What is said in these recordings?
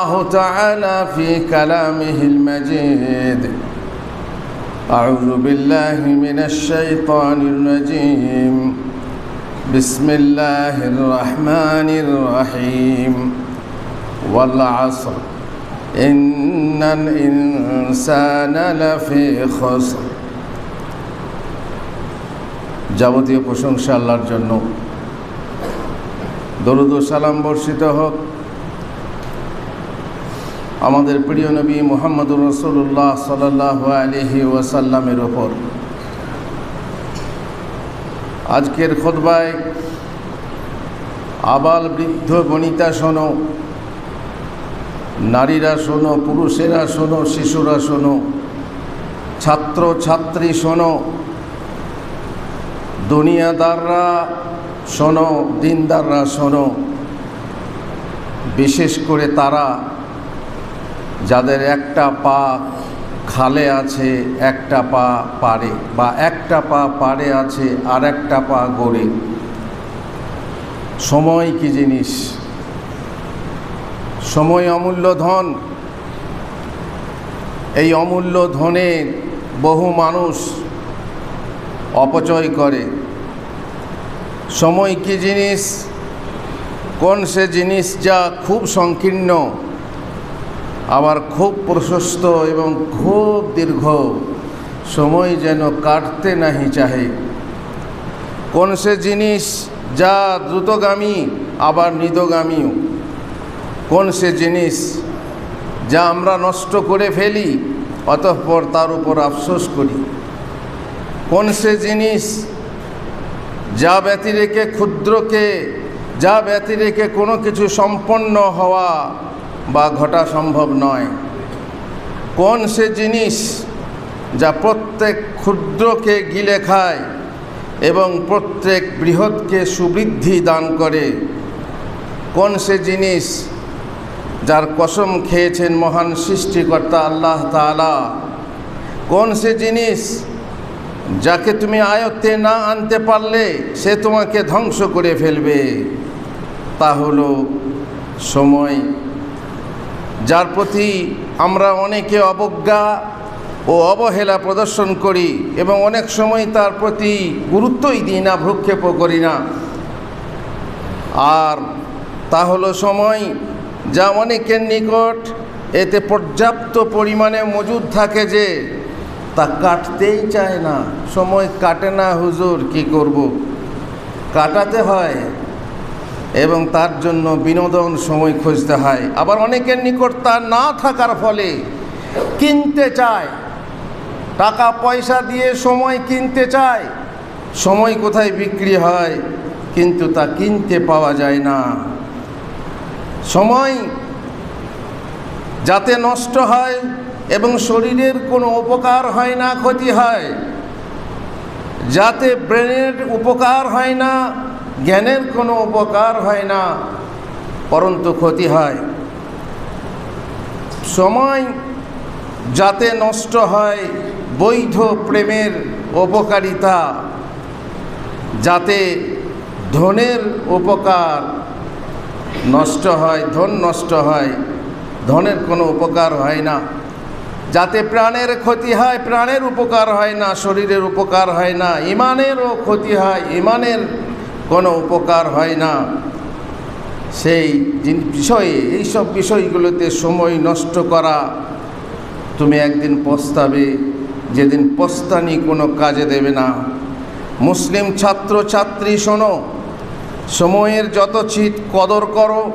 الله تعالى في كلامه المجيد أعوذ بالله من الشيطان الرجيم بسم الله الرحمن الرحيم والعصر إن الإنسان لفي خسر যাবতীয় প্রশংসা আল্লাহর জন্য দরুদ ও সালাম বর্ষিত হোক আমাদের প্রিয় নবী মোহাম্মদুর রসুল্লাহ সাল্লাহ আলহি ওয়াসাল্লামের ওপর আজকের খোদবায় আবাল বৃদ্ধ বনিতা শোনো, নারীরা শোনো, পুরুষেরা শোনো, শিশুরা শোনো ছাত্র ছাত্রী শোনো, দুনিয়াদাররা শোনো, দিনদাররা শোনো, বিশেষ করে তারা যাদের একটা পা খালে আছে, একটা পা পারে বা একটা পা পারে আছে আর একটা পা গড়ে। সময় কি জিনিস? সময় অমূল্য ধন। এই অমূল্য ধনে বহু মানুষ অপচয় করে। সময় কি জিনিস? কোন সে জিনিস যা খুব সংকীর্ণ? আবার খুব প্রশস্ত এবং খুব দীর্ঘ। সময় যেন কাটতে নাহি চাহে। কোন সে জিনিস যা দ্রুতগামী, আবার নিদগামীও। কোন সে জিনিস যা আমরা নষ্ট করে ফেলি, অতঃপর তার উপর আফসোস করি। কোন সে জিনিস যা ব্যতিরেকে ক্ষুদ্রকে, যা ব্যতিরেকে কোনো কিছু সম্পন্ন হওয়া বা ঘটা সম্ভব নয়। কোন সে জিনিস যা প্রত্যেক ক্ষুদ্রকে গিলে খায় এবং প্রত্যেক বৃহৎকে সুবৃদ্ধি দান করে? কোন সে জিনিস যার কসম খেয়েছেন মহান সৃষ্টিকর্তা আল্লাহ তালা কোন সে জিনিস যাকে তুমি আয়ত্তে না আনতে পারলে সে তোমাকে ধ্বংস করে ফেলবে? তা হলো সময়। যার প্রতি আমরা অনেকে অবজ্ঞা ও অবহেলা প্রদর্শন করি এবং অনেক সময় তার প্রতি গুরুত্বই দিই না, ভ্রুক্ষেপও করি না। আর তা হলো সময় যা অনেকের নিকট এতে পর্যাপ্ত পরিমাণে মজুদ থাকে যে তা কাটতেই চায় না। সময় কাটে না হুজুর, কি করব। কাটাতে হয়। এবং তার জন্য বিনোদন সময় খুঁজতে হয়। আবার অনেকের নিকট তা না থাকার ফলে কিনতে চায়। টাকা পয়সা দিয়ে সময় কিনতে চায়। সময় কোথায় বিক্রি হয়, কিন্তু তা কিনতে পাওয়া যায় না। সময় যাতে নষ্ট হয় এবং শরীরের কোনো উপকার হয় না, ক্ষতি হয়। যাতে ব্রেনের উপকার হয় না জ্ঞানের কোনো উপকার হয় না, পরন্তু ক্ষতি হয়। সময় যাতে নষ্ট হয়, বৈধ প্রেমের উপকারিতা, যাতে ধনের উপকার নষ্ট হয়, ধন নষ্ট হয়, ধনের কোনো উপকার হয় না। যাতে প্রাণের ক্ষতি হয়, প্রাণের উপকার হয় না, শরীরের উপকার হয় না, ইমানেরও ক্ষতি হয়, ইমানের কোনো উপকার হয় না। সেই বিষয়ে, এইসব বিষয়গুলোতে সময় নষ্ট করা। তুমি একদিন পস্তাবে, যেদিন পস্তানি কোনো কাজে দেবে না। মুসলিম ছাত্র ছাত্রী শোনো, সময়ের যত চিত কদর করো,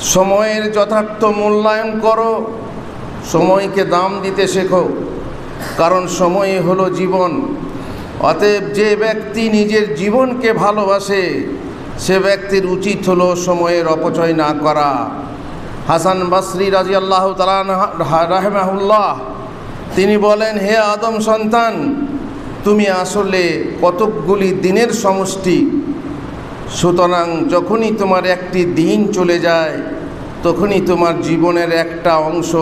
সময়ের যথার্থ মূল্যায়ন করো, সময়কে দাম দিতে শেখো। কারণ সময় হলো জীবন। অতএব যে ব্যক্তি নিজের জীবনকে ভালোবাসে, সে ব্যক্তির উচিত হলো সময়ের অপচয় না করা। হাসান বাসরি রাজি আল্লাহ রাহেমাহুল্লাহ, তিনি বলেন, হে আদম সন্তান, তুমি আসলে কতকগুলি দিনের সমষ্টি। সুতরাং যখনই তোমার একটি দিন চলে যায়, তখনই তোমার জীবনের একটা অংশ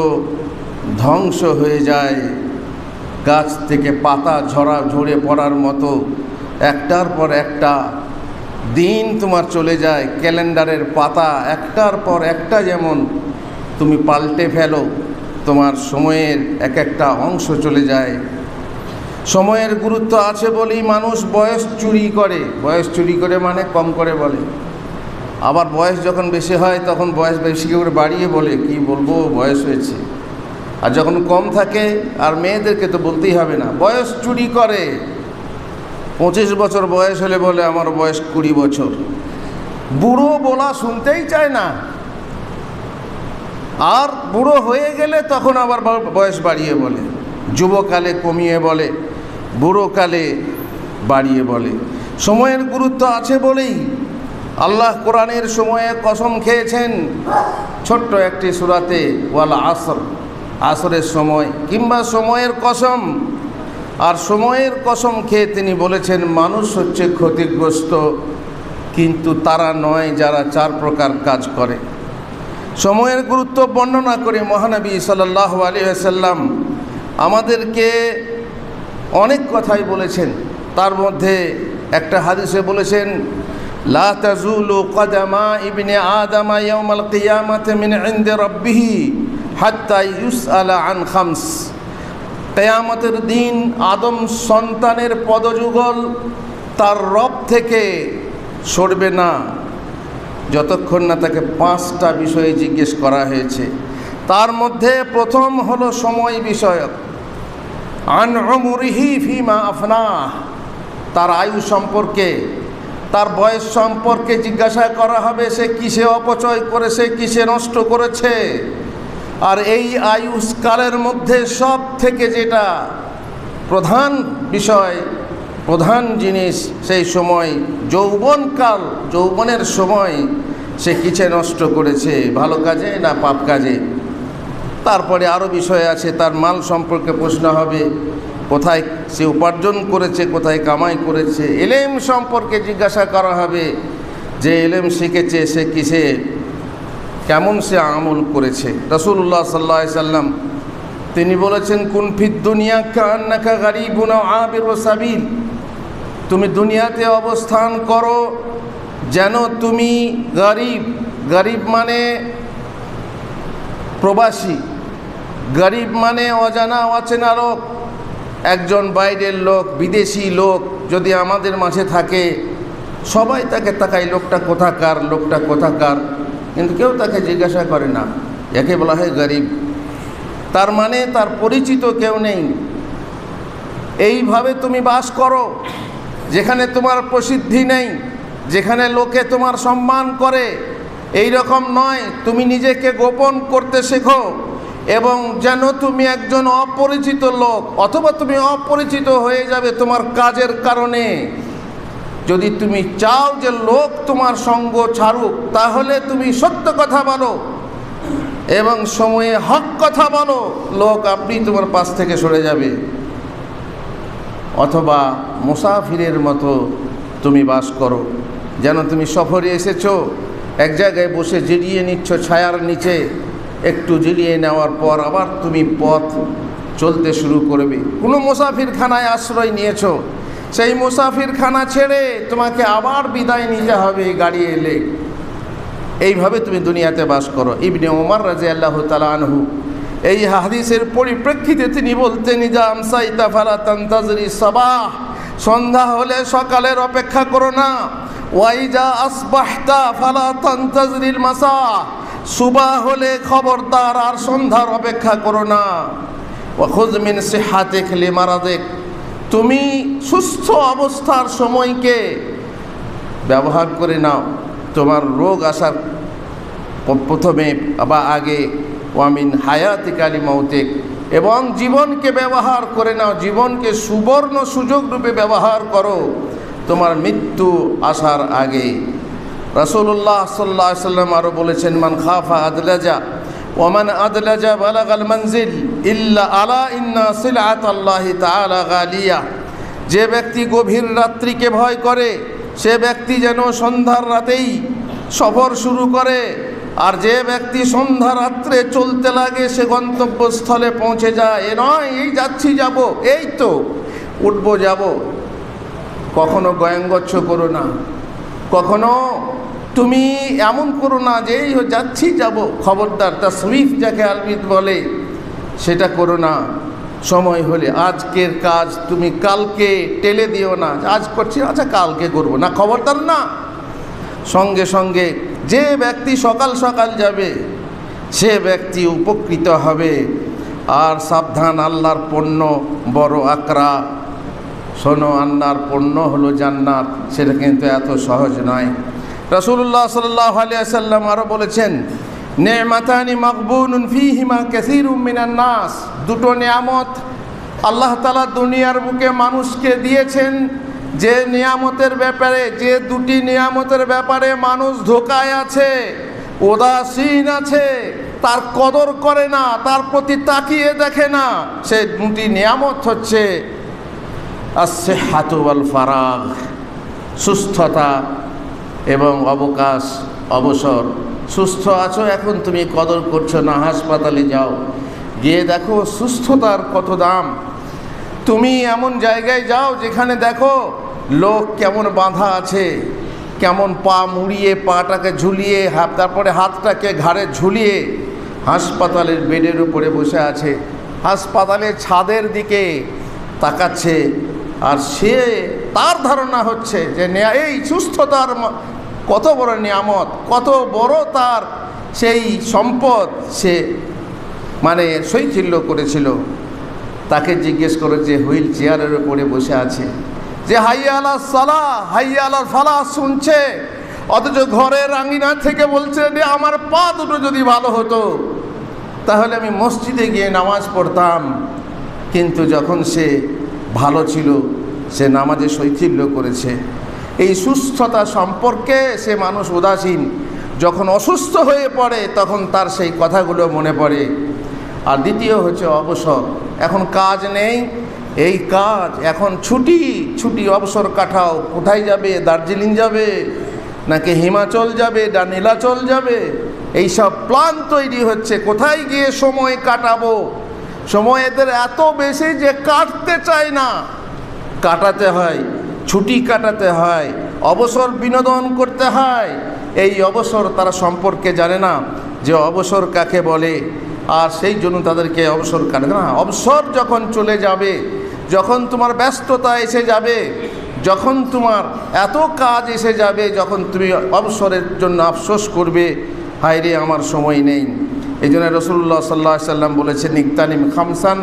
ধ্বংস হয়ে যায়। গাছ থেকে পাতা ঝরা, ঝরে পড়ার মতো একটার পর একটা দিন তোমার চলে যায়, ক্যালেন্ডারের পাতা একটার পর একটা যেমন তুমি পাল্টে ফেলো, তোমার সময়ের এক একটা অংশ চলে যায়। সময়ের গুরুত্ব আছে বলেই মানুষ বয়স চুরি করে। বয়স চুরি করে মানে কম করে বলে। আবার বয়স যখন বেশি হয় তখন বয়স বেশি করে বাড়িয়ে বলে, কি বলব, বয়স হয়েছে। আর যখন কম থাকে, আর মেয়েদেরকে তো বলতেই হবে না, বয়স চুরি করে। পঁচিশ বছর বয়স হলে বলে আমার বয়স কুড়ি বছর। বুড়ো বলা শুনতেই চায় না। আর বুড়ো হয়ে গেলে তখন আবার বয়স বাড়িয়ে বলে, যুবকালে কমিয়ে বলে, বুড়োকালে বাড়িয়ে বলে। সময়ের গুরুত্ব আছে বলেই আল্লাহ কোরআনের সময়ে কসম খেয়েছেন। ছোট্ট একটি সুরাতে, ওয়াল আসর। আসরের সময় কিংবা সময়ের কসম। আর সময়ের কসম খেয়ে তিনি বলেছেন, মানুষ হচ্ছে ক্ষতিগ্রস্ত, কিন্তু তারা নয় যারা চার প্রকার কাজ করে। সময়ের গুরুত্ব বর্ণনা করে মহানবী সাল্লাহ আলী আসাল্লাম আমাদেরকে অনেক কথাই বলেছেন। তার মধ্যে একটা হাদিসে বলেছেন, লা তাজুলু কদামা ইবনে আদামা ইয়াউমাল কিয়ামাতি মিন ইনদি রাব্বিহি। হাত্তা ইউসআলা আন খামস। কেয়ামতের দিন আদম সন্তানের পদযুগল তার রব থেকে সরবে না। যতক্ষণ না তাকে পাঁচটা বিষয়ে জিজ্ঞেস করা হয়েছে। তার মধ্যে প্রথম হলো সময় বিষয়ক। আন অমরিহি ফিমা আফনা তার আয়ু সম্পর্কে, তার বয়স সম্পর্কে জিজ্ঞাসা করা হবে, সে কিসে অপচয় করেছে, কিসে নষ্ট করেছে। আর এই আয়ুষ্কালের মধ্যে সব থেকে যেটা প্রধান বিষয়, প্রধান জিনিস সেই সময়, যৌবনকাল, যৌবনের সময় সে কিছে নষ্ট করেছে, ভালো কাজে না পাপ কাজে? তারপরে আরও বিষয় আছে, তার মাল সম্পর্কে প্রশ্ন হবে, কোথায় সে উপার্জন করেছে, কোথায় কামাই করেছে? এলেম সম্পর্কে জিজ্ঞাসা করা হবে, যে এলেম শিখেছে সে কিসে কেমন সে আমল করেছে? রসুল্লাহ সাল্লা সাল্লাম তিনি বলেছেন কুনফিদ দুনিয়া কান্নাকা গারিবুনা আবির সাবিল। তুমি দুনিয়াতে অবস্থান করো যেন তুমি গরিব। গরিব মানে প্রবাসী। গরিব মানে অজানা অচেনা লোক। একজন বাইরের লোক, বিদেশি লোক যদি আমাদের মাঝে থাকে, সবাই তাকে তাকায়, লোকটা কোথাকার লোকটা কোথাকার? কিন্তু কেউ তাকে জিজ্ঞাসা করে না। একে বলা হয় গরিব। তার মানে তার পরিচিত কেউ নেই। এইভাবে তুমি বাস করো, যেখানে তোমার প্রসিদ্ধি নেই, যেখানে লোকে তোমার সম্মান করে। এই রকম নয়, তুমি নিজেকে গোপন করতে শেখো এবং যেন তুমি একজন অপরিচিত লোক অথবা তুমি অপরিচিত হয়ে যাবে তোমার কাজের কারণে। যদি তুমি চাও যে লোক তোমার সঙ্গ ছাড়ুক, তাহলে তুমি সত্য কথা বলো এবং সময়ে হক কথা বলো, লোক আপনি তোমার পাশ থেকে সরে যাবে। অথবা মুসাফিরের মতো তুমি বাস করো, যেন তুমি সফরে এসেছ, এক জায়গায় বসে জিরিয়ে নিচ্ছ ছায়ার নিচে, একটু জিরিয়ে নেওয়ার পর আবার তুমি পথ চলতে শুরু করবে। কোনো মুসাফিরখানায় আশ্রয় নিয়েছো সেই মুসাফিরখানা ছেড়ে তোমাকে আবার বিদায় নিতে হবে গাড়ি এলে। এইভাবে তুমি দুনিয়াতে বাস করো। ইবনে ওমর রাজে আল্লাহ তালানহু এই হাদিসের পরিপ্রেক্ষিতে তিনি বলতেন ফালা তান্তাজরি সাবাহ। সন্ধ্যা হলে সকালের অপেক্ষা করো না। ওয়াইজা আসবাহতা ফালা তান্তাজরিল মাসা সুবাহ হলে খবরদার আর সন্ধ্যার অপেক্ষা করো না। ওয়াখুজ মিন সিহাতিক লিমারাদিক তুমি সুস্থ অবস্থার সময়কে ব্যবহার করে নাও। তোমার রোগ আসার প্রথমে বা আগে ওয়ামিন হায়াতিক আলী মৌতিক এবং জীবনকে ব্যবহার করে নাও, জীবনকে সুবর্ণ সুযোগ রূপে ব্যবহার করো। তোমার মৃত্যু আসার আগে। রসুল্লাহ সাল্লাহ সাল্লাম আরও বলেছেন, মান খাফা আদলাজা ওমান আদলাজা বালাগাল মঞ্জিল ইল্লা আলা ইন্না সিলাত আল্লাহ তালা গালিয়া যে ব্যক্তি গভীর রাত্রিকে ভয় করে, সে ব্যক্তি যেন সন্ধ্যার রাতেই সফর শুরু করে। আর যে ব্যক্তি সন্ধ্যা রাত্রে চলতে লাগে, সে গন্তব্যস্থলে পৌঁছে যায়। এ নয়, এই যাচ্ছি যাব, এই তো, উঠবো যাব। কখনো গয়ঙ্গচ্ছ করো না, কখনো তুমি এমন করো না যে এই যাচ্ছি, যাব। খবরদার তা সুইফ যাকে আলবিদ বলে, সেটা করো না। সময় হলে আজকের কাজ তুমি কালকে টেলে দিও না। আজ করছি আচ্ছা কালকে করব। না, খবরদার না। সঙ্গে সঙ্গে যে ব্যক্তি সকাল সকাল যাবে, সে ব্যক্তি উপকৃত হবে। আর সাবধান, আল্লাহর পণ্য বড় আকরা শোনো, আন্নার পণ্য হলো জান্নাত। সেটা কিন্তু এত সহজ নয়। রসুল্লাহ সাল্লাহ আলিয়াল্লাম আরও বলেছেন, নেমাতানি মকবুন ফিহিমা কেসিরুম মিনান নাস। দুটো নিয়ামত আল্লাহ তালা দুনিয়ার বুকে মানুষকে দিয়েছেন, যে নিয়ামতের ব্যাপারে, যে দুটি নিয়ামতের ব্যাপারে মানুষ ধোকায় আছে, উদাসীন আছে, তার কদর করে না, তার প্রতি তাকিয়ে দেখে না, সে দুটি নিয়ামত হচ্ছে আসছে হাতুয়াল ফারাগ। সুস্থতা এবং অবকাশ, অবসর। সুস্থ আছো এখন তুমি, কদর করছ না হাসপাতালে যাও। গিয়ে দেখো সুস্থতার কত দাম। তুমি এমন জায়গায় যাও যেখানে দেখো লোক কেমন বাঁধা আছে, কেমন পা মুড়িয়ে, পাটাকে ঝুলিয়ে, হাত তারপরে হাতটাকে ঘাড়ে ঝুলিয়ে হাসপাতালের বেডের উপরে বসে আছে। হাসপাতালের ছাদের দিকে তাকাচ্ছে। আর সে তার ধারণা হচ্ছে যে এই সুস্থতার কত বড় নিয়ামত, কত বড় তার সেই সম্পদ সে মানে শৈথিল্য করেছিল। তাকে জিজ্ঞেস করে যে, হুইল চেয়ারের উপরে বসে আছে? যে হাইয়া আলা সালা হাইয়া ফালা শুনছে। অথচ ঘরের আঙ্গিনা থেকে বলছে যে, আমার পা দুটো যদি ভালো হতো, তাহলে আমি মসজিদে গিয়ে নামাজ পড়তাম। কিন্তু যখন সে ভালো ছিল সে নামাজে শৈথিল্য করেছে। এই সুস্থতা সম্পর্কে সে মানুষ উদাসীন। যখন অসুস্থ হয়ে পড়ে, তখন তার সেই কথাগুলো মনে পড়ে। আর দ্বিতীয় হচ্ছে অবসর। এখন কাজ নেই। এই কাজ, এখন ছুটি। ছুটি, অবসর কাটাও। কোথায় যাবে? দার্জিলিং যাবে? নাকি হিমাচল যাবে? না নীলাচল যাবে? এইসব প্ল্যান তৈরি হচ্ছে। কোথায় গিয়ে সময় কাটাবো? সময় এদের এত বেশি যে কাটতে চায় না। কাটাতে হয়, ছুটি কাটাতে হয়, অবসর বিনোদন করতে হয়। এই অবসর তারা সম্পর্কে জানে না যে অবসর কাকে বলে। আর সেই জন্য তাদেরকে অবসর কাটে না। অবসর যখন চলে যাবে, যখন তোমার ব্যস্ততা এসে যাবে, যখন তোমার এত কাজ এসে যাবে, যখন তুমি অবসরের জন্য আফসোস করবে হায় রে আমার সময় নেই। এই জন্য রসুল্লাহ সাল্লাহ সাল্লাম বলেছেন, ইকতানিম খামসান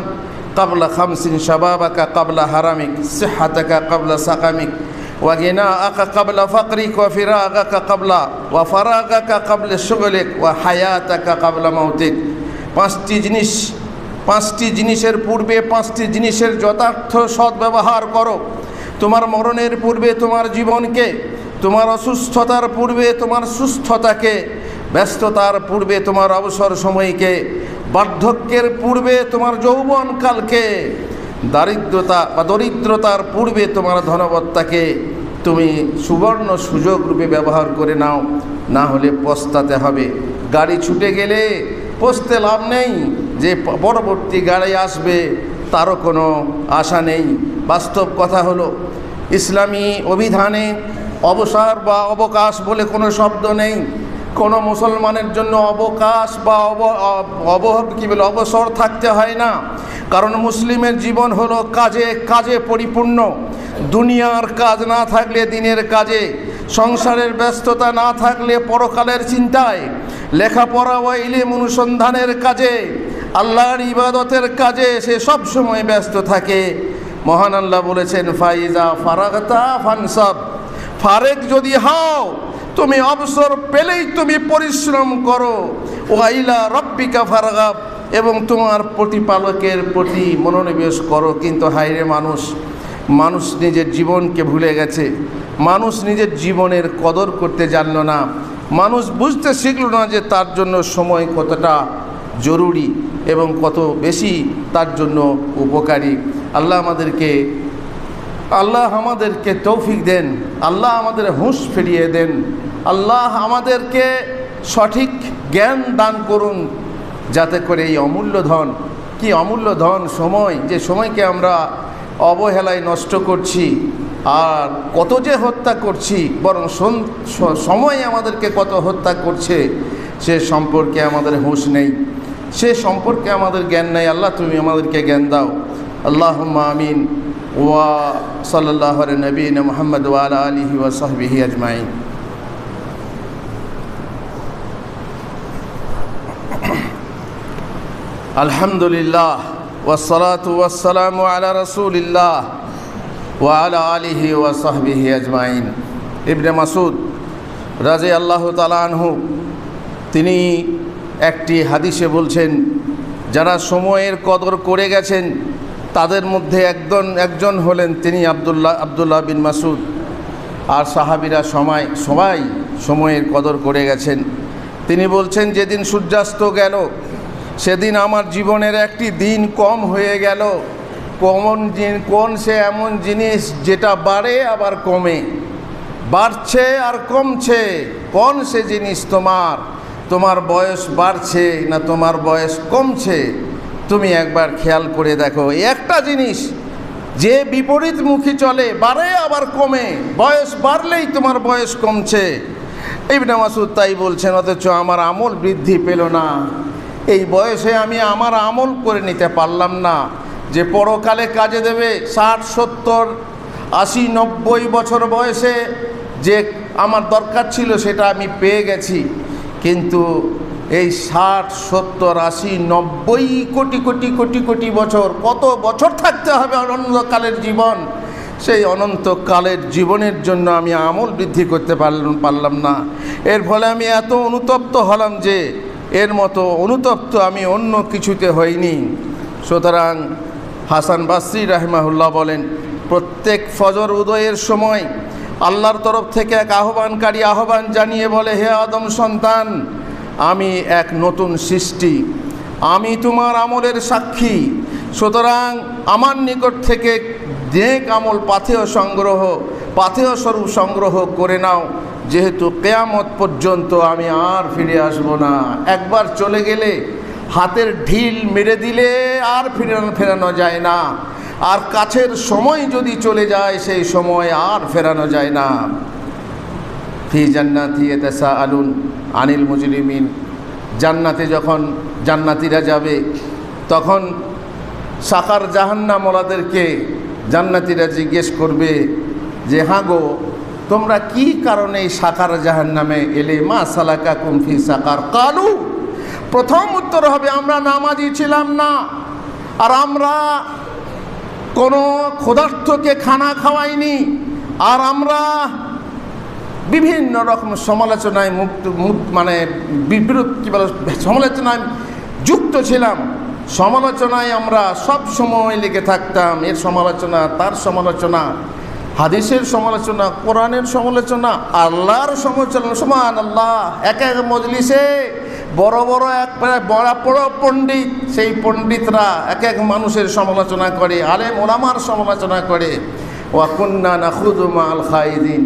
কাবলা খামসিন শাবাবাকা কাবলা হারামিক সেহাতাকা কাবলা সাকামিক ওয়া ফিরাগাকা কাবলা ওয়া ফারাগাকা কাবলা সুগলিক ওয়া হায়াতাকা কাবলা মৌতিক পাঁচটি জিনিস, পাঁচটি জিনিসের পূর্বে পাঁচটি জিনিসের যথার্থ সদ্ব্যবহার করো। তোমার মরণের পূর্বে তোমার জীবনকে, তোমার অসুস্থতার পূর্বে তোমার সুস্থতাকে, ব্যস্ততার পূর্বে তোমার অবসর সময়কে বার্ধক্যের পূর্বে তোমার যৌবনকালকে, দারিদ্রতা বা দরিদ্রতার পূর্বে তোমার ধনবত্তাকে তুমি সুবর্ণ সুযোগ রূপে ব্যবহার করে নাও, না হলে পস্তাতে হবে। গাড়ি ছুটে গেলে পস্তে লাভ নেই, যে পরবর্তী গাড়ি আসবে তারও কোনো আশা নেই। বাস্তব কথা হলো, ইসলামী অভিধানে অবসর বা অবকাশ বলে কোনো শব্দ নেই। কোনো মুসলমানের জন্য অবকাশ বা অব অব কী বলে, অবসর থাকতে হয় না। কারণ মুসলিমের জীবন হলো কাজে কাজে পরিপূর্ণ। দুনিয়ার কাজ না থাকলে দিনের কাজে, সংসারের ব্যস্ততা না থাকলে পরকালের চিন্তায়। লেখাপড়া ও ইলিম অনুসন্ধানের কাজে, আল্লাহর ইবাদতের কাজে সে সব সময় ব্যস্ত থাকে। মহান আল্লাহ বলেছেন, ফাইজা ফারাগতা ফানসাব। ফারেক যদি হও তুমি অবসর পেলেই তুমি পরিশ্রম করো। ওয়াইলা রব্বিকা ফারাগাব, এবং তোমার প্রতিপালকের প্রতি মনোনিবেশ করো। কিন্তু হাইরে মানুষ মানুষ নিজের জীবনকে ভুলে গেছে। মানুষ নিজের জীবনের কদর করতে জানলো না। মানুষ বুঝতে শিখল না যে তার জন্য সময় কতটা জরুরি এবং কত বেশি তার জন্য উপকারী। আল্লাহ আমাদেরকে আল্লাহ আমাদেরকে তৌফিক দেন। আল্লাহ আমাদের হুঁশ ফিরিয়ে দেন। আল্লাহ আমাদেরকে সঠিক জ্ঞান দান করুন যাতে করে এই অমূল্য ধন, কি অমূল্য ধন, সময়, যে সময়কে আমরা অবহেলায় নষ্ট করছি আর কত যে হত্যা করছি, বরং সময় আমাদেরকে কত হত্যা করছে, সে সম্পর্কে আমাদের হুঁশ নেই। সে সম্পর্কে আমাদের জ্ঞান নেই। আল্লাহ, তুমি আমাদেরকে জ্ঞান দাও। আল্লাহ আমিন। ওয়া সাল্লাহ নবীন মোহাম্মদ ওয়ালা আলিহি ওয়াসাহবিহি আজমাইন। আলহামদুলিল্লাহ ওয়াসালাত ওয়াসালাম আলা রসুলিল্লাহ ওয়ালা আলিহি ওয়াসাহবিহি আজমাইন। ইবনে মাসুদ রাজে আল্লাহ তালানহু তিনি একটি হাদিসে বলছেন, যারা সময়ের কদর করে গেছেন, তাদের মধ্যে একজন একজন হলেন তিনি আবদুল্লাহ আবদুল্লাহ বিন মাসুদ আর সাহাবিরা সময়, সবাই সময়ের কদর করে গেছেন। তিনি বলছেন, যেদিন সূর্যাস্ত গেল সেদিন আমার জীবনের একটি দিন কম হয়ে গেল। কমন কোন সে এমন জিনিস যেটা বাড়ে আবার কমে? বাড়ছে আর কমছে, কোন সে জিনিস তোমার? তোমার বয়স বাড়ছে না তোমার বয়স কমছে? তুমি একবার খেয়াল করে দেখো, এই একটা জিনিস যে বিপরীতমুখী চলে, বাড়ে আবার কমে। বয়স বাড়লেই তোমার বয়স কমছে। ইবনে মাসুদ তাই বলছেন, অথচ আমার আমল বৃদ্ধি পেল না। এই বয়সে আমি আমার আমল করে নিতে পারলাম না। যে পরকালে কাজে দেবে ষাট, সত্তর, আশি, নব্বই বছর বয়সে যে আমার দরকার ছিল সেটা আমি পেয়ে গেছি। কিন্তু এই ষাট, সত্তর, আশি, নব্বই কোটি কোটি কোটি কোটি বছর কত বছর থাকতে হবে অনন্তকালের জীবন? সেই অনন্তকালের জীবনের জন্য আমি আমল বৃদ্ধি করতে পারলাম পারলাম না। এর ফলে আমি এত অনুতপ্ত হলাম যে এর মতো অনুতপ্ত আমি অন্য কিছুতে হইনি। সুতরাং হাসান বাসরি রাহমাহুল্লাহ বলেন, প্রত্যেক ফজর উদয়ের সময় আল্লাহর তরফ থেকে এক আহ্বানকারী আহ্বান জানিয়ে বলে, হে আদম সন্তান, আমি এক নতুন সৃষ্টি। আমি তোমার আমলের সাক্ষী। সুতরাং আমার নিকট থেকে নেক আমল পাথেয় সংগ্রহ, পাথেয় স্বরূপ সংগ্রহ করে নাও। যেহেতু কেয়ামত পর্যন্ত আমি আর ফিরে আসব না। একবার চলে গেলে হাতের ঢিল মেরে দিলে আর ফিরানো ফেরানো যায় না। আর কাছের সময় যদি চলে যায়, সেই সময় আর ফেরানো যায় না। ফি জান্নাতি এতেসা আলুন আনিল মুজরিমিন। জান্নাতে যখন জান্নাতিরা যাবে, তখন সাকার জাহান্নামলাদেরকে জান্নাতিরা জিজ্ঞেস করবে যে, হাঁ গো তোমরা কি কারণে সাকার জাহান্নামে এলে? মা সালাকা কুমফি সাকার। কালু, প্রথম উত্তর হবে, আমরা নামাজি ছিলাম না। আর আমরা কোনো ক্ষুধার্থকে খানা খাওয়াইনি। আর আমরা বিভিন্ন রকম সমালোচনায় মুক্ত মুক- মানে বিরোধ কী বলে, সমালোচনায় যুক্ত ছিলাম। সমালোচনায় আমরা সব সময় লেগে থাকতাম। এর সমালোচনা, তার সমালোচনা। হাদিসের সমালোচনা, কোরআনের সমালোচনা, আল্লাহর সমালোচনা সমান আল্লাহ এক এক মজলিসে বড় বড় এক বড় বড় পণ্ডিত, সেই পণ্ডিতরা এক এক মানুষের সমালোচনা করে, আলেম ওলামার সমালোচনা করে। ওয়াকুন্না নাখুদু মাল খাইদিন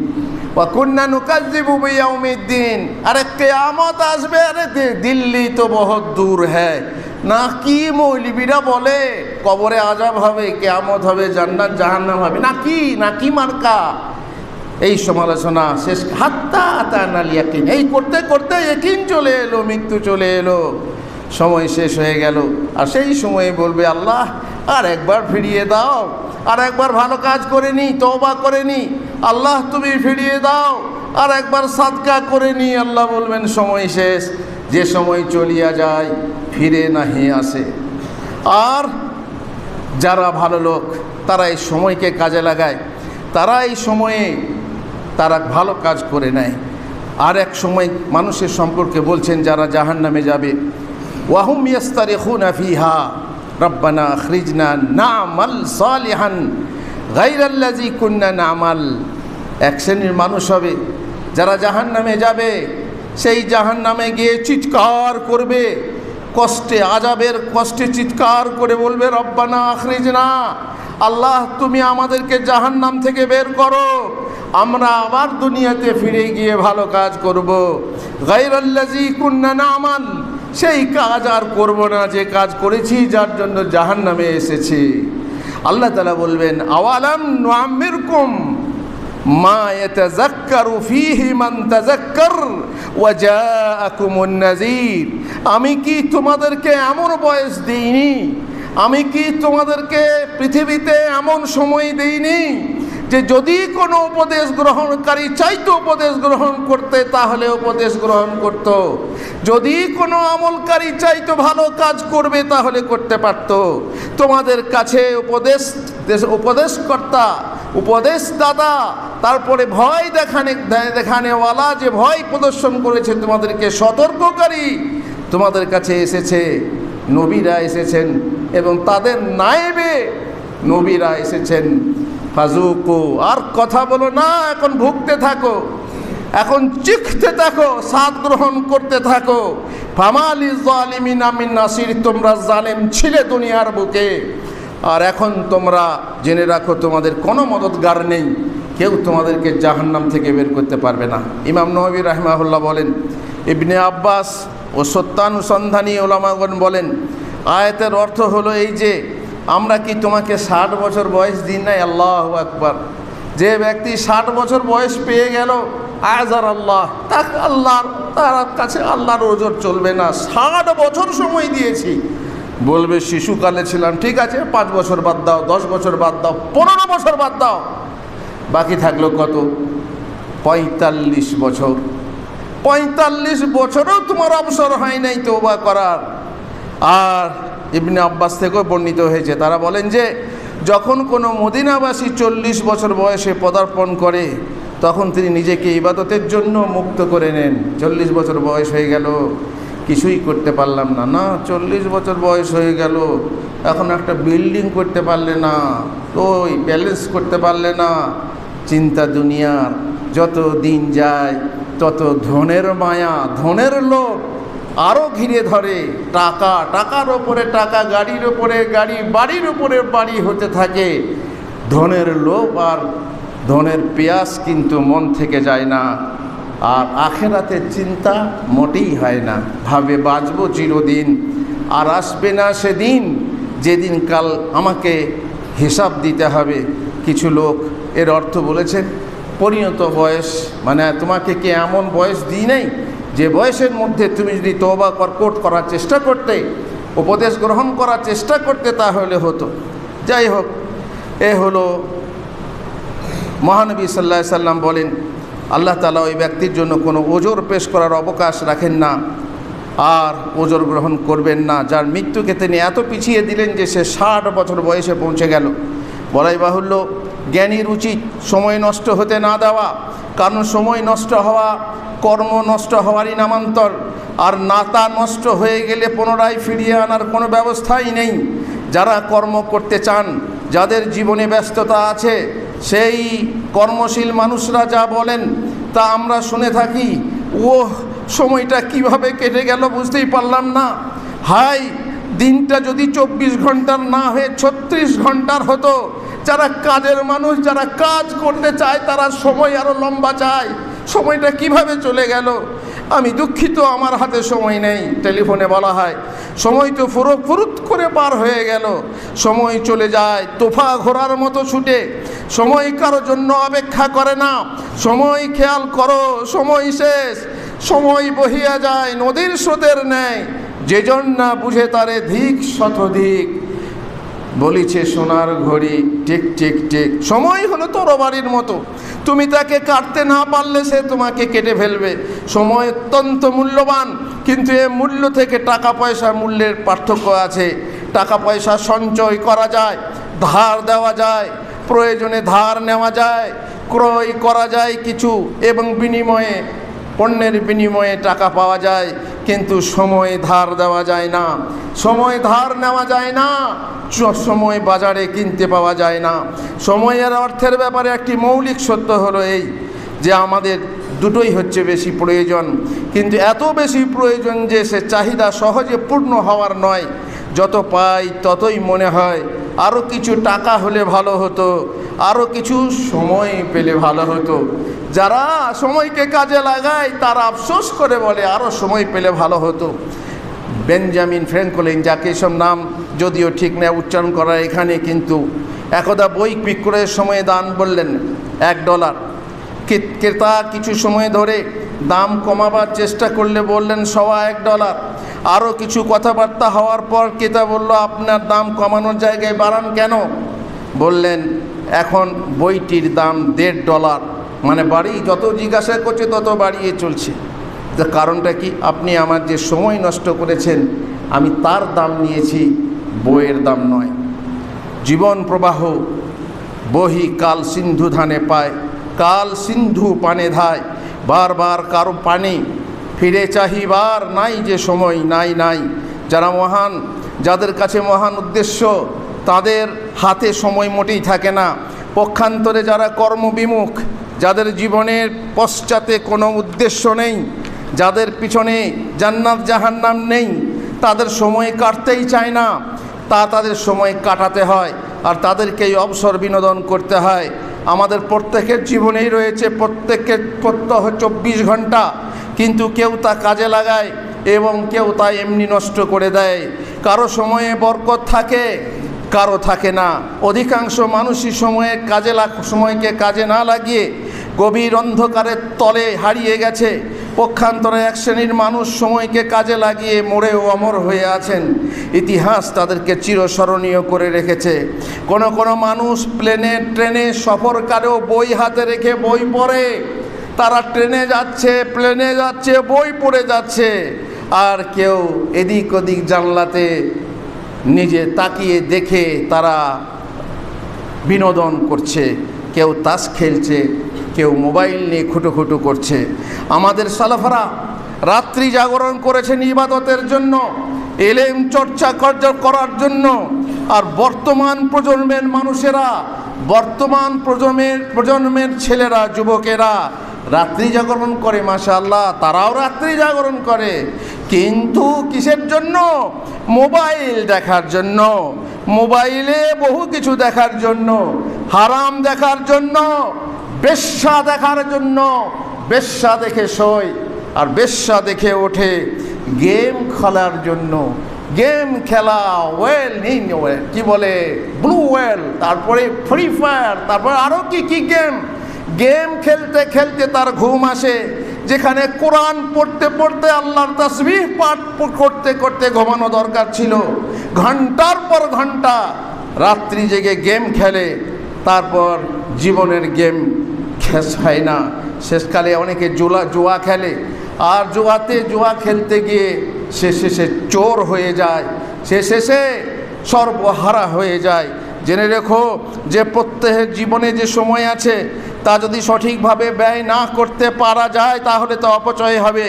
ওয়াকুন্না নুকাজ্জিবু বিয়াউমিদ্দিন। আরে কেয়ামত আসবে, আরে দিল্লি তো বহুত দূর হ্যায় না কি মৌলবীরা বলে? কবরে আজাব হবে, কেয়ামত হবে, জান্নাত, জাহান্নাম হবে। না কি না কি মার্কা? এই সমালোচনা শেষ। হাত্তা তানাল ইয়াকিন এই করতে করতে একিন চলে এলো, মৃত্যু চলে এলো। সময় শেষ হয়ে গেল। আর সেই সময়ে বলবে, আল্লাহ, আর একবার ফিরিয়ে দাও। আর একবার ভালো কাজ করে নি, তওবা করে নি। আল্লাহ, তুমি ফিরিয়ে দাও। আর একবার সাদকা করে নি। আল্লাহ বলবেন, সময় শেষ। যে সময় চলিয়া যায়, ফিরে নাহি আসে। আর যারা ভালো লোক, তারা এই সময়কে কাজে লাগায়। তারা এই সময়ে তারা ভালো কাজ করে নেয়। আর এক সময় মানুষের সম্পর্কে বলছেন, যারা জাহান নামে যাবে, ওয়াহুম ইয়াস্তারে খুনা ফিহা, রব্বানা খ্রিজনা নামাল সালিহান গাইরাল্লাজি কুন্না নামাল। এক শ্রেণির মানুষ হবে, যারা জাহান নামে যাবে সেই জাহান নামে গিয়ে চিৎকার করবে। কষ্টে, আজাবের কষ্টে চিৎকার করে বলবে, রব্বানা আখরিজ না আল্লাহ তুমি আমাদেরকে জাহান্নাম থেকে বের করো। আমরা আবার দুনিয়াতে ফিরে গিয়ে ভালো কাজ করব। গাইরাল্লাজি কুন্না নামাল সেই কাজ আর করব না, যে কাজ করেছি, যার জন্য জাহান্নামে এসেছি। আল্লাহ তালা বলবেন, আওয়ালাম নামের মা ইয়াতাযাক্কারু ফীহি মান তাযাক্কার ওয়া জাআকুমুন নাযীর। আমি কি তোমাদেরকে এমন বয়স দিইনি? আমি কি তোমাদেরকে পৃথিবীতে এমন সময় দেইনি? যে যদি কোনো উপদেশ গ্রহণকারী চাইতো উপদেশ গ্রহণ করতে, তাহলে উপদেশ গ্রহণ করত। যদি কোনো আমলকারী চাইতো ভালো কাজ করবে, তাহলে করতে পারত তোমাদের কাছে উপদেশ দেশ- উপদেশকর্তা উপদেশ দাদা তারপরে ভয় দেখানে, দেখানেওয়ালা যে ভয় প্রদর্শন করেছে, তোমাদেরকে সতর্ককারী, তোমাদের কাছে এসেছে, নবীরা এসেছেন এবং তাদের নায়েবে নবীরা এসেছেন ফাজুকু, আর কথা বলো না, এখন ভুগতে থাকো। এখন চিখতে থাকো, স্বাদ গ্রহণ করতে থাকো। ফামালি জালিমিন আমিন নাসির, তোমরা জালেম ছিলে দুনিয়ার বুকে। আর এখন তোমরা জেনে রাখো, তোমাদের কোনো মদতগার নেই। কেউ তোমাদেরকে জাহান্নাম থেকে বের করতে পারবে না। ইমাম নবী রাহমাহুল্লাহ বলেন, ইবনে আব্বাস ও সত্যানুসন্ধানী ওলামাগণ বলেন, আয়াতের অর্থ হলো এই যে আমরা কি তোমাকে ষাট বছর বয়স দিন নাই? আল্লাহ আকবার। যে ব্যক্তি ষাট বছর বয়স পেয়ে গেল আজার আল্লাহ, তাকে আল্লাহর, তার কাছে আল্লাহর ওজোর চলবে না। ষাট বছর সময় দিয়েছি। বলবে, শিশুকালে ছিলাম, ঠিক আছে, পাঁচ বছর বাদ দাও, দশ বছর বাদ দাও, পনেরো বছর বাদ দাও। বাকি থাকল কত? পঁয়তাল্লিশ বছর। পঁয়তাল্লিশ বছরও তোমার অবসর হয় নাই তৌবা করার। আর ইবনে আব্বাস থেকেও বর্ণিত হয়েছে। তারা বলেন যে, যখন কোনো মদিনাবাসী চল্লিশ বছর বয়সে পদার্পণ করে, তখন তিনি নিজেকে ইবাদতের জন্য মুক্ত করে নেন। চল্লিশ বছর বয়স হয়ে গেল, কিছুই করতে পারলাম না। না, চল্লিশ বছর বয়স হয়ে গেল, এখন একটা বিল্ডিং করতে পারলে না, ওই ব্যালেন্স করতে পারলে না। চিন্তা দুনিয়ার, যত দিন যায়, তত ধনের মায়া, ধনের লোভ আরও ঘিরে ধরে, টাকা, টাকার ওপরে টাকা, গাড়ির ওপরে গাড়ি, বাড়ির ওপরে বাড়ি হতে থাকে। ধনের লোভ আর ধনের পেয়াস কিন্তু মন থেকে যায় না। আর আখেরাতের চিন্তা মোটেই হয় না। ভাবে বাঁচবো চিরদিন, আর আসবে না সেদিন। যেদিন কাল আমাকে হিসাব দিতে হবে। কিছু লোক এর অর্থ বলেছেন, পরিণত বয়স মানে তোমাকে কি এমন বয়স দিই নাই? যে বয়সের মধ্যে তুমি যদি তবা কর্কট করার চেষ্টা করতে, উপদেশ গ্রহণ করার চেষ্টা করতে তাহলে হতো। যাই হোক, এ হলো মহানবী সাল্লাহ সাল্লাম বলেন, আল্লাহ তালা ওই ব্যক্তির জন্য কোনো ওজোর পেশ করার অবকাশ রাখেন না, আর ওজোর গ্রহণ করবেন না। যার মৃত্যুকে তিনি এত পিছিয়ে দিলেন যে সে ষাট বছর বয়সে পৌঁছে গেল। বলাই বাহুল্য, জ্ঞানীর উচিত সময় নষ্ট হতে না দেওয়া। কারণ সময় নষ্ট হওয়া কর্ম নষ্ট হওয়ারই নামান্তর। আর নাতা নষ্ট হয়ে গেলে পুনরায় ফিরিয়ে আনার কোনো ব্যবস্থাই নেই। যারা কর্ম করতে চান, যাদের জীবনে ব্যস্ততা আছে, সেই কর্মশীল মানুষরা যা বলেন, তা আমরা শুনে থাকি। ও সময়টা কীভাবে কেটে গেল বুঝতেই পারলাম না। হাই, দিনটা যদি চব্বিশ ঘণ্টার না হয়ে ছত্রিশ ঘণ্টার হতো, যারা কাজের মানুষ, যারা কাজ করতে চায়, তারা সময় আরও লম্বা চায়। সময়টা কীভাবে চলে গেল? আমি দুঃখিত, আমার হাতে সময় নেই, টেলিফোনে বলা হয়। সময় তো ফুরো ফুরুত করে পার হয়ে গেল। সময় চলে যায়, তোফা ঘোরার মতো ছুটে। সময় কারও জন্য অপেক্ষা করে না। সময় খেয়াল করো, সময় শেষ। সময় বহিয়া যায়, নদীর স্রোতের ন্যায়। যে না বুঝে তারে ধিক শতধিক বলিছে সোনার ঘড়ি, টিক টিক টিক। সময় হলো তরবারির মতো। তুমি তাকে কাটতে না পারলে সে তোমাকে কেটে ফেলবে। সময় অত্যন্ত মূল্যবান, কিন্তু এ মূল্য থেকে টাকা পয়সা মূল্যের পার্থক্য আছে। টাকা পয়সা সঞ্চয় করা যায়, ধার দেওয়া যায়, প্রয়োজনে ধার নেওয়া যায়, ক্রয় করা যায় কিছু, এবং বিনিময়ে, পণ্যের বিনিময়ে টাকা পাওয়া যায়। কিন্তু সময় ধার দেওয়া যায় না। সময় ধার নেওয়া যায় না। সময় বাজারে কিনতে পাওয়া যায় না। সময়ের অর্থের ব্যাপারে একটি মৌলিক সত্য হলো এই যে আমাদের দুটোই হচ্ছে বেশি প্রয়োজন। কিন্তু এত বেশি প্রয়োজন যে সে চাহিদা সহজে পূর্ণ হওয়ার নয়। যত পাই ততই মনে হয় আরও কিছু টাকা হলে ভালো হতো আরও কিছু সময় পেলে ভালো হতো। যারা সময়কে কাজে লাগায়, তারা আফসোস করে বলে আরও সময় পেলে ভালো হতো। বেঞ্জামিন ফ্র্যাঙ্কলিন, যাকে এসব নাম যদিও ঠিক না, উচ্চারণ করা এখানে কিন্তু একদা বই বিক্রয়ের সময় দান বললেন, এক ডলার। ক্রেতা কিছু সময় ধরে দাম কমাবার চেষ্টা করলে বললেন, সওয়া এক ডলার। আরও কিছু কথাবার্তা হওয়ার পর ক্রেতা বলল, আপনার দাম কমানোর জায়গায় বাড়ান কেন? বললেন, এখন বইটির দাম দেড় ডলার। মানে বাড়ি যত জিজ্ঞাসা করছে তত বাড়িয়ে চলছে। তো কারণটা কি? আপনি আমার যে সময় নষ্ট করেছেন, আমি তার দাম নিয়েছি, বইয়ের দাম নয়। জীবন প্রবাহ, বহি কাল সিন্ধু ধানে পায়, কাল সিন্ধু পানে ধায়, বারবার কারও পানে ফিরে চাহিবার নাই যে সময়, নাই নাই। যারা মহান, যাদের কাছে মহান উদ্দেশ্য, তাদের হাতে সময় মোটেই থাকে না। পক্ষান্তরে যারা কর্মবিমুখ যাদের জীবনের পশ্চাতে কোনো উদ্দেশ্য নেই, যাদের পিছনে জান্নাত জাহান্নাম নেই, তাদের সময় কাটতেই চায় না। তা তাদের সময় কাটাতে হয়, আর তাদেরকেই অবসর বিনোদন করতে হয়। আমাদের প্রত্যেকের জীবনেই রয়েছে প্রত্যেকের প্রত্যহ চব্বিশ ঘণ্টা কিন্তু কেউ তা কাজে লাগায় এবং কেউ তা এমনি নষ্ট করে দেয়। কারও সময়ে বরকত থাকে, কারও থাকে না। অধিকাংশ মানুষই সময়ে কাজে লাগ, সময়কে কাজে না লাগিয়ে গভীর অন্ধকারের তলে হারিয়ে গেছে। পক্ষান্তরে এক শ্রেণির মানুষ সময়কে কাজে লাগিয়ে মরে ও অমর হয়ে আছেন। ইতিহাস তাদেরকে চিরস্মরণীয় করে রেখেছে। কোনো কোনো মানুষ প্লেনে, ট্রেনে সফরকারেও বই হাতে রেখে বই পড়ে। তারা ট্রেনে যাচ্ছে, প্লেনে যাচ্ছে, বই পড়ে যাচ্ছে। আর কেউ এদিক ওদিক জানলাতে নিজে তাকিয়ে দেখে তারা বিনোদন করছে। কেউ তাস খেলছে, কেউ মোবাইল নিয়ে খুঁটো করছে। আমাদের সালাফারা রাত্রি জাগরণ করেছেন ইবাদতের জন্য, এলেম চর্চা কর- করার জন্য। আর বর্তমান প্রজন্মের মানুষেরা, বর্তমান প্রজন্মের প্রজন্মের ছেলেরা, যুবকেরা রাত্রি জাগরণ করে মাশা আল্লাহ তারাও রাত্রি জাগরণ করে। কিন্তু কিসের জন্য? মোবাইল দেখার জন্য। মোবাইলে বহু কিছু দেখার জন্য। হারাম দেখার জন্য। বেশ্যা দেখার জন্য। বেশ্যা দেখে শোয় আর বেশ্যা দেখে ওঠে। গেম খেলার জন্য। গেম খেলা, ওয়েল নিন ওয়েল। কি বলে? ব্লু ওয়েল, তারপরে ফ্রি ফায়ার, তারপরে আরও কি কি গেম? গেম খেলতে খেলতে তার ঘুম আসে, যেখানে কোরআন পড়তে পড়তে আল্লাহর তসবিহ পাঠ করতে করতে ঘুমানো দরকার ছিল। ঘণ্টার পর ঘণ্টা রাত্রি জেগে গেম খেলে, তারপর জীবনের গেম শেষ হয় না। শেষকালে অনেকে জোলা, জোয়া খেলে। আর জোয়াতে, জোয়া খেলতে গিয়ে সে শেষে চোর হয়ে যায়। সে শেষে সর্বহারা হয়ে যায়। জেনে রেখো যে প্রত্যেকের জীবনে যে সময় আছে তা যদি সঠিকভাবে ব্যয় না করতে পারা যায়, তাহলে তো অপচয় হবে।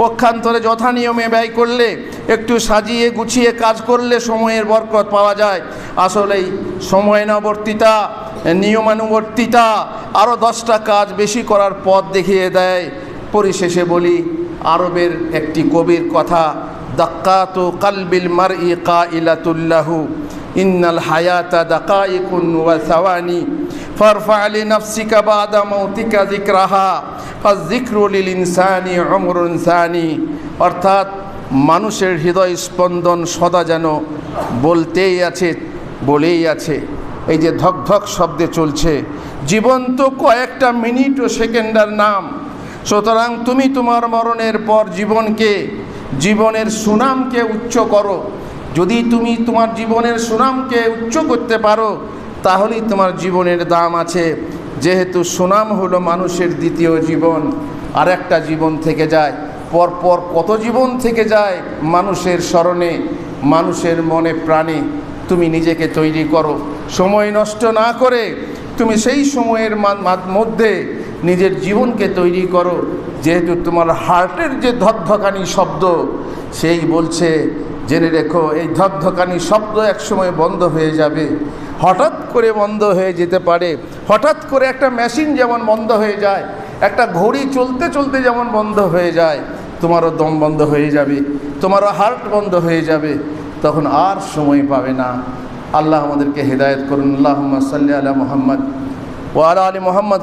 পক্ষান্তরে যথা নিয়মে ব্যয় করলে, একটু সাজিয়ে গুছিয়ে কাজ করলে সময়ের বরকত পাওয়া যায়। আসলেই সময়ানুবর্তিতা, নিয়মানুবর্তিতা আরও দশটা কাজ বেশি করার পথ দেখিয়ে দেয়। পরিশেষে বলি, আরবের একটি কবির কথা, দাক্কাতু কালবিল মার ই কা ইলাতুল্লাহু ওয়া সাওয়ানি। ফারফা আলি নাফসিকা বাদা মৌতিকা যিকরাহা। ফাযিকরু লিল ইনসানি উমরুন সানি। অর্থাৎ মানুষের হৃদয় স্পন্দন সদা যেন বলতেই আছে, বলেই আছে। এই যে ধক ধক শব্দে চলছে। জীবন তো কয়েকটা মিনিট ও সেকেন্ডার নাম। সুতরাং তুমি তোমার মরণের পর জীবনকে, জীবনের সুনামকে উচ্চ করো। যদি তুমি তোমার জীবনের সুনামকে উচ্চ করতে পারো, তাহলেই তোমার জীবনের দাম আছে। যেহেতু সুনাম হলো মানুষের দ্বিতীয় জীবন, আর একটা জীবন থেকে যায়, পরপর কত জীবন থেকে যায় মানুষের স্মরণে, মানুষের মনে প্রাণে তুমি নিজেকে তৈরি করো। সময় নষ্ট না করে তুমি সেই সময়ের মধ্যে নিজের জীবনকে তৈরি করো। যেহেতু তোমার হার্টের যে ধকধকানি শব্দ, সেই বলছে জেনে রেখো, এই ধকধকানি শব্দ একসময় বন্ধ হয়ে যাবে। হঠাৎ করে বন্ধ হয়ে যেতে পারে। হঠাৎ করে একটা মেশিন যেমন বন্ধ হয়ে যায়, একটা ঘড়ি চলতে চলতে যেমন বন্ধ হয়ে যায়, তোমারও দম বন্ধ হয়ে যাবে, তোমারও হার্ট বন্ধ হয়ে যাবে। তখন আর সময় পাবে না। আল্লাহ আমাদেরকে হেদায়েত করুন। আল্লাহ সাল্লি আলা মোহাম্মদ। ও আলা আলী মোহাম্মদ